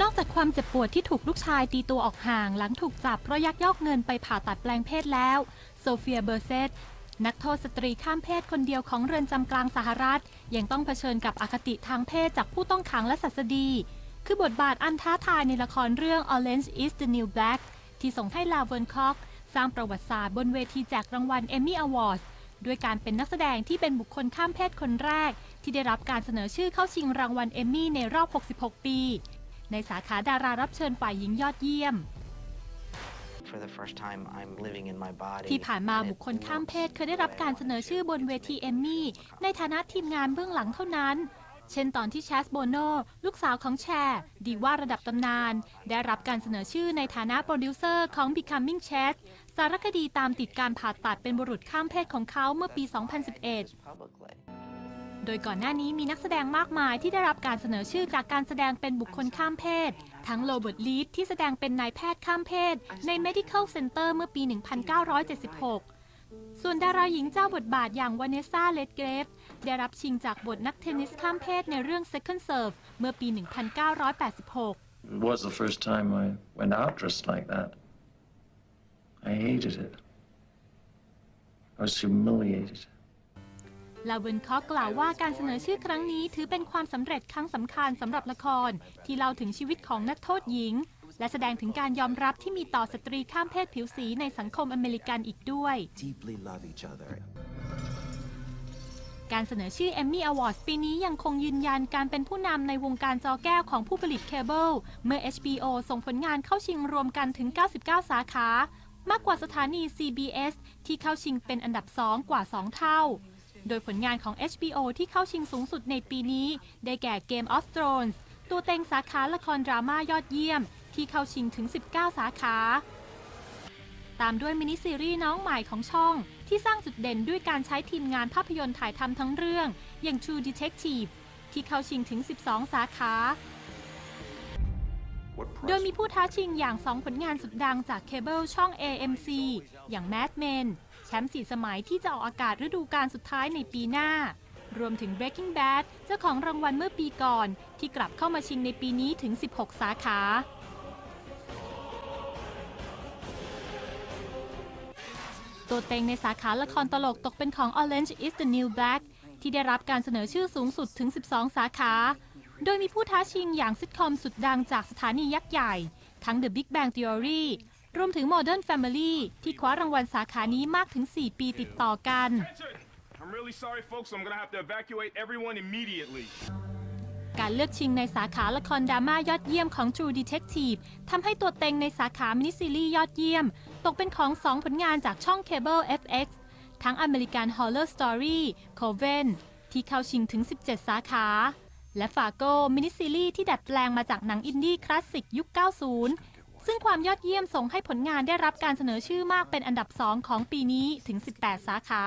นอกจากความเจ็บปวดที่ถูกลูกชายตีตัวออกห่างหลังถูกจับเพราะยักยอกเงินไปผ่าตัดแปลงเพศแล้ว โซเฟียเบอร์เซตนักโทษสตรีข้ามเพศคนเดียวของเรือนจำกลางสหรัฐ ยังต้องเผชิญกับอคติทางเพศจากผู้ต้องขังและศัสดี คือบทบาทอันท้าทายในละครเรื่อง Orange is the New Black ที่ส่งให้ลาเวนคอกสร้างประวัติศาสตร์บนเวทีแจกรางวัล Emmy Awards ด้วยการเป็นนักแสดงที่เป็นบุคคลข้ามเพศคนแรก ที่ได้รับการเสนอชื่อเข้าชิงรางวัลเอมมี่ในรอบ 66 ปี ในสาขาดารารับเชิญฝ่ายหญิงยอดเยี่ยม For the first time, I'm living in my body. ที่ผ่านมา and it บุคคลข้ามเพศ works เคยได้รับการเสนอชื่อบนเวทีเอมมี่ ในฐานะทีมงานเบื้องหลังเท่านั้น เช่นตอนที่แชสโบโนลูกสาวของแชร์ ดีว่าระดับตำนาน ได้รับการเสนอชื่อในฐานะโปรดิวเซอร์ของ Becoming Chess สารคดีตามติดการผ่าตัดเป็นบุรุษข้ามเพศของเขาเมื่อปี 2011 publicly. โดยก่อนหน้านี้มีนักแสดงมากมายที่ได้รับการเสนอชื่อจากการแสดงเป็นบุคคลข้ามเพศ ทั้งโรเบิร์ตลีดที่แสดงเป็นนายแพทย์ข้ามเพศ ใน Medical Center เมื่อปี 1976 ส่วนดาราหญิงเจ้าบทบาทอย่างวานเนสซาเลดเกรฟได้รับชิงจากบทนักเทนนิสข้ามเพศในเรื่อง Second Serve เมื่อปี 1986 It was the first time I went out dressed like that. I hated it. I was humiliated. ลาเวนคอกกล่าวว่าการเสนอชื่อครั้งนี้ถือเป็นความสำเร็จครั้งสำคัญสำหรับละคร ที่เล่าถึงชีวิตของนักโทษหญิง และแสดงถึงการยอมรับที่มีต่อสตรีข้ามเพศผิวสีในสังคมอเมริกันอีกด้วย deeply love each other. การเสนอชื่อ Emmy Awards ปีนี้ยังคงยืนยันการเป็นผู้นำในวงการจอแก้วของผู้ผลิตเคเบิลเมื่อ HBO ส่งผลงานเข้าชิงรวมกันถึง 99 สาขามากกว่าสถานี CBS ที่เข้าชิงเป็นอันดับ 2 กว่า 2 เท่า โดยผลงานของ HBO ที่เข้าชิงสูงสุดในปีนี้ ได้แก่ Game of Thrones ตัวเต็งสาขาละครดราม่ายอดเยี่ยม ที่เข้าชิงถึง 19 สาขา ตามด้วยมินิซีรีส์น้องใหม่ของช่อง ที่สร้างจุดเด่นด้วยการใช้ทีมงานภาพยนตร์ถ่ายทำทั้งเรื่อง อย่าง True Detective ที่เข้าชิงถึง 12 สาขา โดยมีผู้ท้าชิงอย่าง2ผลงานสุดดังจากเคเบิลช่อง AMC อย่าง Mad Men แชมป์สี่สมัยที่จะออกอากาศฤดูกาลสุดท้ายในปีหน้า รวมถึง Breaking Bad เจ้าของรางวัลเมื่อปีก่อน ที่กลับเข้ามาชิงในปีนี้ถึง 16 สาขาตัวเต็งในสาขาละครตลกตกเป็นของ Orange is the New Black ที่ได้รับการเสนอชื่อสูงสุดถึง 12 สาขา โดยมีผู้ท้าชิงอย่างซิทคอมสุดดังจากสถานียักษ์ใหญ่ ทั้ง The Big Bang Theory รวมถึง Modern Family ที่คว้ารางวัลสาขานี้มากถึง 4 ปีติดต่อกัน I'm really sorry, folks. I'm gonna have to evacuate everyone immediately. การเลือกชิงในสาขาละครดราม่ายอดเยี่ยมของ True Detective ทำให้ตัวเต็งในสาขามินิซีรีส์ยอดเยี่ยม ตกเป็นของ2ผลงานจากช่องเคเบิล FX ทั้ง American Horror Story Coven ที่เข้าชิงถึง 17 สาขา และฟาโก้มินิซีรีส์ที่ดัดแปลงมาจากหนังอินดี้คลาสสิกยุค 90 ซึ่งความยอดเยี่ยมส่งให้ผลงานได้รับการเสนอชื่อมากเป็นอันดับ 2 ของปีนี้ถึง 18 สาขา